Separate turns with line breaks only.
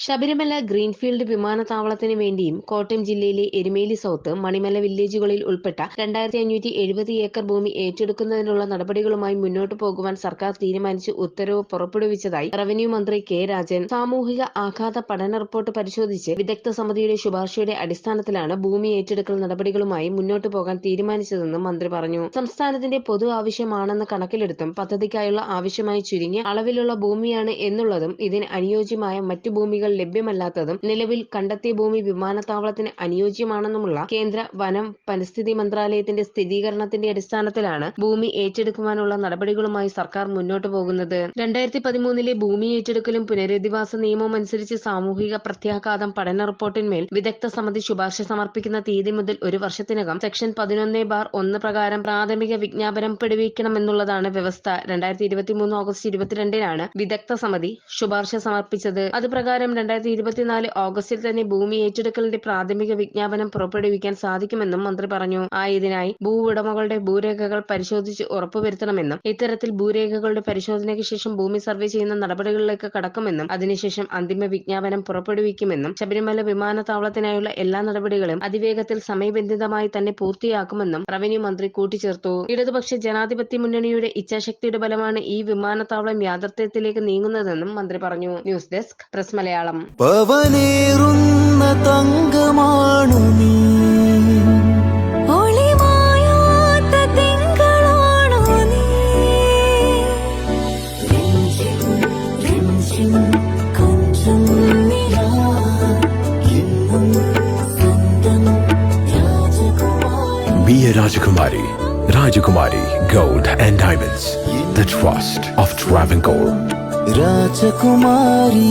Sabarimala greenfield വിമാനത്താവളത്തിന് വേണ്ടിയും കോട്ടയം ജില്ലയിലെ എരുമേലി സൗത്ത് മണിമല വില്ലേജുകളിൽ ഉൾപ്പെട്ട രണ്ടായിരത്തി അഞ്ഞൂറ്റി എഴുപത് ഏക്കർ ഭൂമി ഏറ്റെടുക്കുന്നതിനുള്ള നടപടികളുമായി മുന്നോട്ട് പോകുവാൻ സർക്കാർ തീരുമാനിച്ച് ഉത്തരവ് പുറപ്പെടുവിച്ചതായി റവന്യൂ മന്ത്രി കെ രാജൻ. സാമൂഹിക ആഘാത പഠന റിപ്പോർട്ട് പരിശോധിച്ച് വിദഗ്ധ സമിതിയുടെ ശുപാർശയുടെ അടിസ്ഥാനത്തിലാണ് ഭൂമി ഏറ്റെടുക്കൽ നടപടികളുമായി മുന്നോട്ടു പോകാൻ തീരുമാനിച്ചതെന്നും മന്ത്രി പറഞ്ഞു. സംസ്ഥാനത്തിന്റെ പൊതു ആവശ്യമാണെന്ന് കണക്കിലെടുത്തും പദ്ധതിക്കായുള്ള ആവശ്യമായി ചുരുങ്ങിയ അളവിലുള്ള ഭൂമിയാണ് എന്നുള്ളതും ഇതിന് അനുയോജ്യമായ മറ്റു ഭൂമികൾ ലഭ്യമല്ലാത്തതും നിലവിൽ കണ്ടെത്തിയ ഭൂമി വിമാനത്താവളത്തിന് അനുയോജ്യമാണെന്നുമുള്ള കേന്ദ്ര വനം പരിസ്ഥിതി മന്ത്രാലയത്തിന്റെ സ്ഥിരീകരണത്തിന്റെ അടിസ്ഥാനത്തിലാണ് ഭൂമി ഏറ്റെടുക്കുവാനുള്ള നടപടികളുമായി സർക്കാർ മുന്നോട്ടു പോകുന്നത്. രണ്ടായിരത്തി പതിമൂന്നിലെ ഭൂമി ഏറ്റെടുക്കലും പുനരധിവാസ നിയമവും അനുസരിച്ച് സാമൂഹിക പ്രത്യാഘാതം പഠന റിപ്പോർട്ടിന്മേൽ വിദഗ്ധ സമിതി ശുപാർശ സമർപ്പിക്കുന്ന തീയതി മുതൽ ഒരു വർഷത്തിനകം സെക്ഷൻ പതിനൊന്ന് ബാർ ഒന്ന് പ്രകാരം പ്രാഥമിക വിജ്ഞാപനം പിടിവിക്കണമെന്നുള്ളതാണ് വ്യവസ്ഥ. രണ്ടായിരത്തി ഇരുപത്തിമൂന്ന് ഓഗസ്റ്റ് ഇരുപത്തിരണ്ടിനാണ് വിദഗ്ധ സമിതി ശുപാർശ സമർപ്പിച്ചത്. അത് പ്രകാരം രണ്ടായിരത്തി ഇരുപത്തിനാല് ഓഗസ്റ്റിൽ തന്നെ ഭൂമി ഏറ്റെടുക്കലിന്റെ പ്രാഥമിക വിജ്ഞാപനം പുറപ്പെടുവിക്കാൻ സാധിക്കുമെന്നും മന്ത്രി പറഞ്ഞു. ആയതിനായി ഭൂ ഉടമകളുടെ ഭൂരേഖകൾ പരിശോധിച്ച് ഉറപ്പുവരുത്തണമെന്നും ഇത്തരത്തിൽ ഭൂരേഖകളുടെ പരിശോധനയ്ക്ക് ശേഷം ഭൂമി സർവേ ചെയ്യുന്ന നടപടികളിലേക്ക് കടക്കുമെന്നും അതിനുശേഷം അന്തിമ വിജ്ഞാപനം പുറപ്പെടുവിക്കുമെന്നും ശബരിമല വിമാനത്താവളത്തിനായുള്ള എല്ലാ നടപടികളും അതിവേഗത്തിൽ സമയബന്ധിതമായി തന്നെ പൂർത്തിയാക്കുമെന്നും റവന്യൂ മന്ത്രി കൂട്ടിച്ചേർത്തു. ഇടതുപക്ഷ ജനാധിപത്യ മുന്നണിയുടെ ഇച്ഛാശക്തിയുടെ ബലമാണ് ഈ വിമാനത്താവളം യാഥാർത്ഥ്യത്തിലേക്ക് നീങ്ങുന്നതെന്നും മന്ത്രി പറഞ്ഞു. News desk press Malayalam.
പവനേറുന്ന തങ്കമാണു നീ
ഒളിമായാത്ത തിങ്കളാണോ നീ കൊഞ്ചം നിലാ എന്നും സ്വന്തം രാജകുമാരി
Be a Rajakumari. Rajakumari Gold and Diamonds. The trust of Travancore.
രാജകുമാരി